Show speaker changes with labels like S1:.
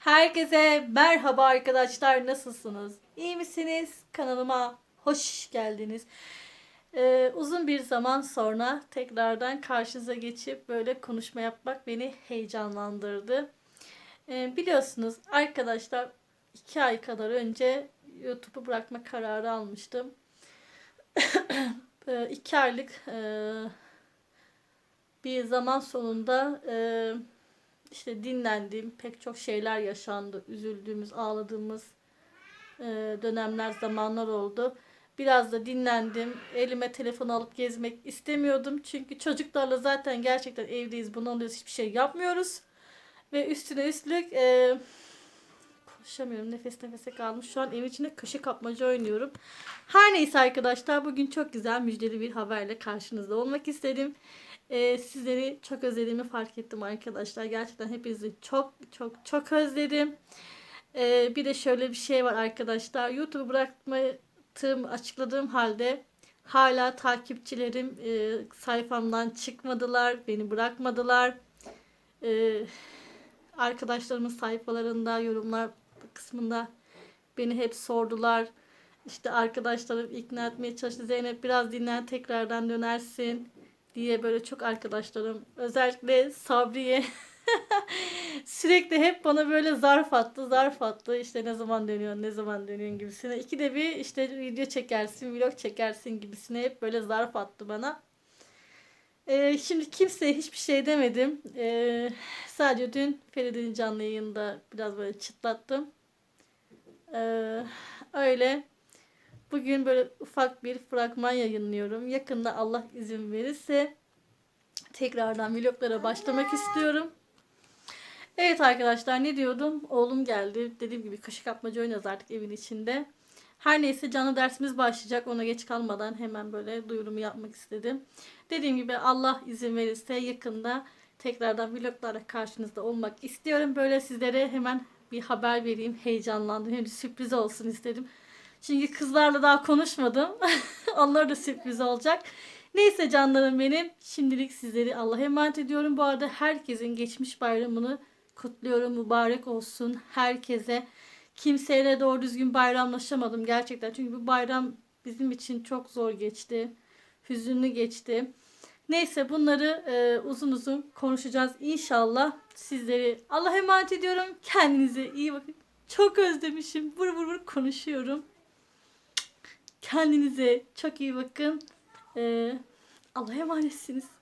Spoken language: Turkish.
S1: Herkese merhaba arkadaşlar nasılsınız? İyi misiniz? Kanalıma hoş geldiniz. Ee, uzun bir zaman sonra tekrardan karşınıza geçip böyle konuşma yapmak beni heyecanlandırdı. Ee, biliyorsunuz arkadaşlar iki ay kadar önce YouTube'u bırakma kararı almıştım. Ee, iki aylık e, bir zaman sonunda e, işte dinlendiğim pek çok şeyler yaşandı. Üzüldüğümüz, ağladığımız e, dönemler, zamanlar oldu. Biraz da dinlendim. Elime telefon alıp gezmek istemiyordum. Çünkü çocuklarla zaten gerçekten evdeyiz, bunalıyoruz, hiçbir şey yapmıyoruz. Ve üstüne üstlük e, konuşamıyorum, nefes nefese kalmış. Şu an evin içinde kaşı kapmaca oynuyorum. Her neyse arkadaşlar bugün çok güzel müjdeli bir haberle karşınızda olmak istedim. Ee, sizleri çok özlediğimi fark ettim arkadaşlar. Gerçekten hepinizi çok çok çok özledim. Ee, bir de şöyle bir şey var arkadaşlar. YouTube'u bıraktığım açıkladığım halde hala takipçilerim e, sayfamdan çıkmadılar. Beni bırakmadılar. Ee, arkadaşlarımın sayfalarında yorumlar kısmında beni hep sordular. İşte arkadaşlarım ikna etmeye çalıştı. Zeynep biraz dinlen tekrardan dönersin diye böyle çok arkadaşlarım özellikle Sabriye sürekli hep bana böyle zarf attı zarf attı. İşte ne zaman dönüyorsun ne zaman dönüyorsun? gibisine. İki de bir işte video çekersin vlog çekersin. gibisine hep böyle zarf attı bana. Ee, şimdi kimseye hiçbir şey demedim. Ee, sadece dün Feride'nin canlı yayında biraz böyle çıtlattım. Ee, öyle Bugün böyle ufak bir fragman yayınlıyorum. Yakında Allah izin verirse tekrardan vloglara başlamak istiyorum. Evet arkadaşlar ne diyordum? Oğlum geldi. Dediğim gibi kaşık atmaca oynuyoruz artık evin içinde. Her neyse canlı dersimiz başlayacak. Ona geç kalmadan hemen böyle duyurumu yapmak istedim. Dediğim gibi Allah izin verirse yakında tekrardan vloglara karşınızda olmak istiyorum. Böyle sizlere hemen bir haber vereyim. Heyecanlandım. Hem sürpriz olsun istedim. Çünkü kızlarla daha konuşmadım. Onlar da sürpriz olacak. Neyse canlarım benim. Şimdilik sizleri Allah'a emanet ediyorum. Bu arada herkesin geçmiş bayramını kutluyorum. Mübarek olsun herkese. Kimseyle doğru düzgün bayramlaşamadım gerçekten. Çünkü bu bayram bizim için çok zor geçti. Hüzünlü geçti. Neyse bunları e, uzun uzun konuşacağız inşallah. Sizleri Allah'a emanet ediyorum. Kendinize iyi bakın. Çok özlemişim. Vur vur vur konuşuyorum. Kendinize çok iyi bakın. Ee, Allah'a emanetsiniz.